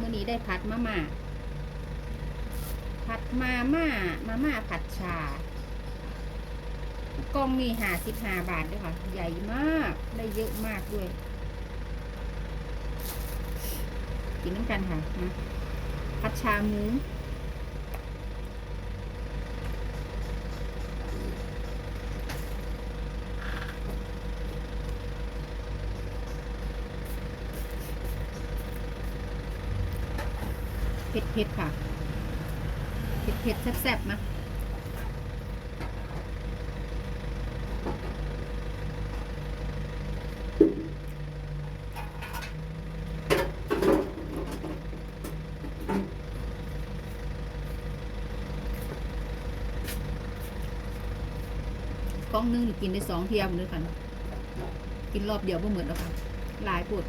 มื้อนี้ได้ผัดมาม่าผัดมาม่ามาม่าผัดชากล่องมีห้าสิบห้าบาทด้วยค่ะ ใหญ่มาก ได้เยอะมากด้วย กินน้ำกันค่ะมาผัดชาหมู เผ็ดเผ็ดค่ะ เผ็ดเผ็ดแซ่บๆมากล้องนึงกินได้สองเที่ยวเลยค่ะกินรอบเดียวก็เหมือนแล้วค่ะ หลายปวด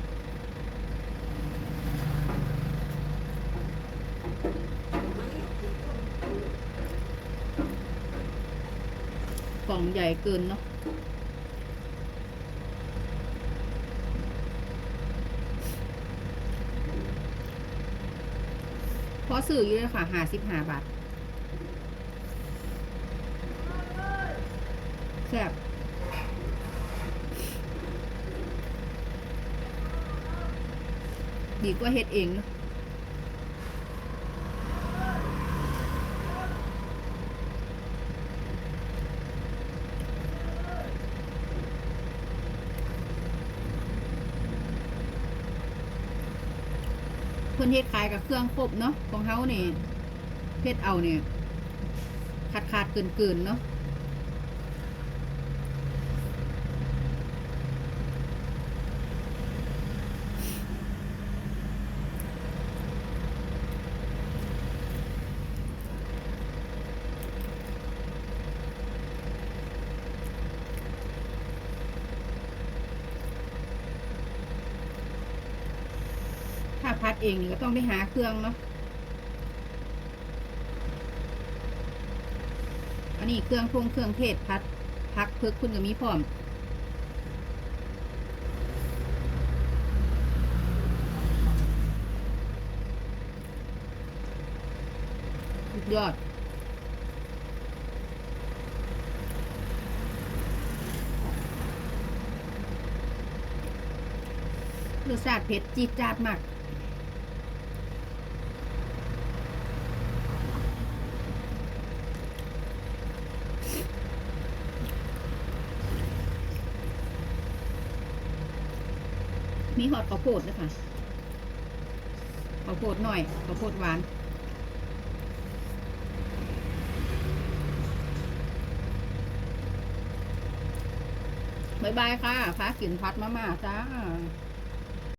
กล่องใหญ่เกินเนาะเพอสื่ออยู่เลยค่ะหาสิบห้าบาทแซ่บดีกว่าเฮ็ดเองเนาะ เพื่อนเฮ็ดขายกับเครื่องครบเนาะของเฮานี่เฮ็ดเอาเนี่ยขาดขาดเกินเกินๆเนาะ พัดเองก็ต้องไปหาเครื่องเนาะอันนี้เครื่องพงเครื่องเทศพัดพักเพิกคุณก็มีพร้อมสุดยอดรสชาติเผ็ดจี๊ดจ๊าดมาก มีหอดข้าวโพดด้วยค่ะข้าวโพดหน่อยข้าวโพดหวานบายบายค่ะฟ้ากินพัดมาม่าจ้า